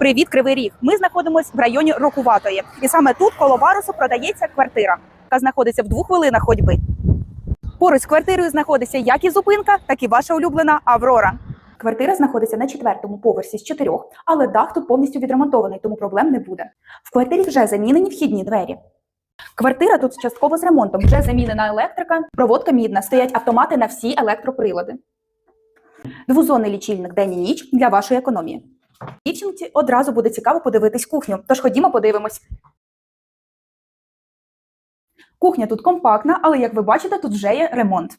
Привіт, Кривий Ріг. Ми знаходимося в районі Рокуватої, і саме тут коло Варусу продається квартира, яка знаходиться в двох хвилинах ходьби. Поруч з квартирою знаходиться як і зупинка, так і ваша улюблена Аврора. Квартира знаходиться на четвертому поверсі з чотирьох, але дах тут повністю відремонтований, тому проблем не буде. В квартирі вже замінені вхідні двері. Квартира тут частково з ремонтом, вже замінена електрика, проводка мідна, стоять автомати на всі електроприлади. Двозонний лічильник день і ніч для вашої економії. Дівчинці одразу буде цікаво подивитись кухню, тож ходімо подивимось. Кухня тут компактна, але як ви бачите, тут вже є ремонт.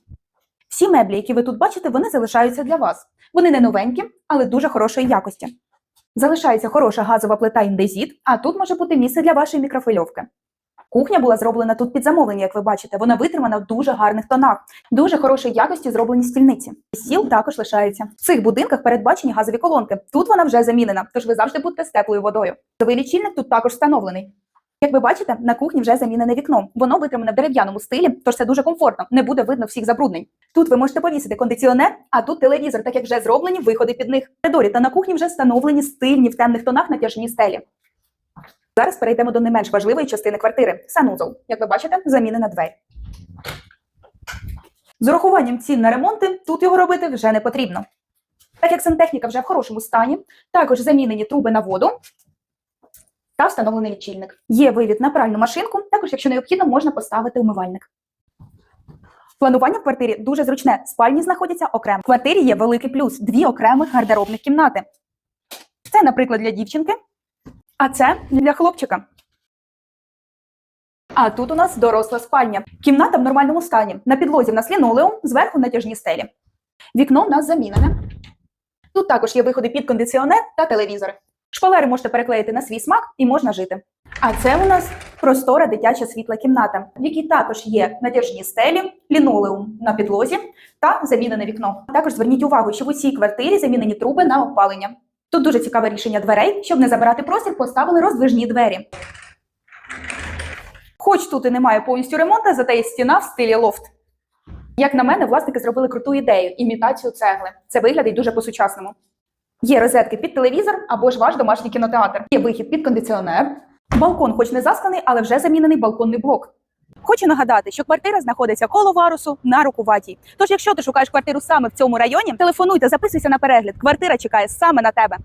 Всі меблі, які ви тут бачите, вони залишаються для вас. Вони не новенькі, але дуже хорошої якості. Залишається хороша газова плита індезіт, а тут може бути місце для вашої мікрофильовки. Кухня була зроблена тут під замовлення, як ви бачите. Вона витримана в дуже гарних тонах, дуже хорошої якості зроблені стільниці. Стіл також лишається. В цих будинках передбачені газові колонки. Тут вона вже замінена, тож ви завжди будете з теплою водою. Газовий лічильник тут також встановлений. Як ви бачите, на кухні вже замінене вікно. Воно витримане в дерев'яному стилі, тож це дуже комфортно, не буде видно всіх забруднень. Тут ви можете повісити кондиціонер, а тут телевізор, так як вже зроблені виходи під них. В коридорі та на кухні вже встановлені стильні в темних тонах натяжні стелі. Зараз перейдемо до не менш важливої частини квартири санузол. Як ви бачите, замінена двері. З урахуванням цін на ремонти тут його робити вже не потрібно. Так як сантехніка вже в хорошому стані, також замінені труби на воду та встановлений лічильник. Є вивід на пральну машинку, також, якщо необхідно, можна поставити умивальник. Планування в квартирі дуже зручне. Спальні знаходяться окремо. В квартирі є великий плюс дві окремих гардеробних кімнати. Це, наприклад, для дівчинки, а це для хлопчика. А тут у нас доросла спальня. Кімната в нормальному стані. На підлозі в нас лінолеум, зверху натяжні стелі. Вікно в нас замінене. Тут також є виходи під кондиціонер та телевізори. Шпалери можете переклеїти на свій смак і можна жити. А це у нас простора дитяча світла кімната, в якій також є натяжні стелі, лінолеум на підлозі та замінене вікно. Також зверніть увагу, що в усій квартирі замінені труби на опалення. Тут дуже цікаве рішення дверей, щоб не забирати простір, поставили роздвижні двері. Хоч тут і немає повністю ремонту, зате є стіна в стилі лофт. Як на мене, власники зробили круту ідею імітацію цегли. Це виглядить дуже по-сучасному. Є розетки під телевізор або ж ваш домашній кінотеатр. Є вихід під кондиціонер. Балкон, хоч не засканий, але вже замінений балконний блок. Хочу нагадати, що квартира знаходиться коло Варусу на Рукуватій. Тож, якщо ти шукаєш квартиру саме в цьому районі, телефонуй та записуйся на перегляд. Квартира чекає саме на тебе.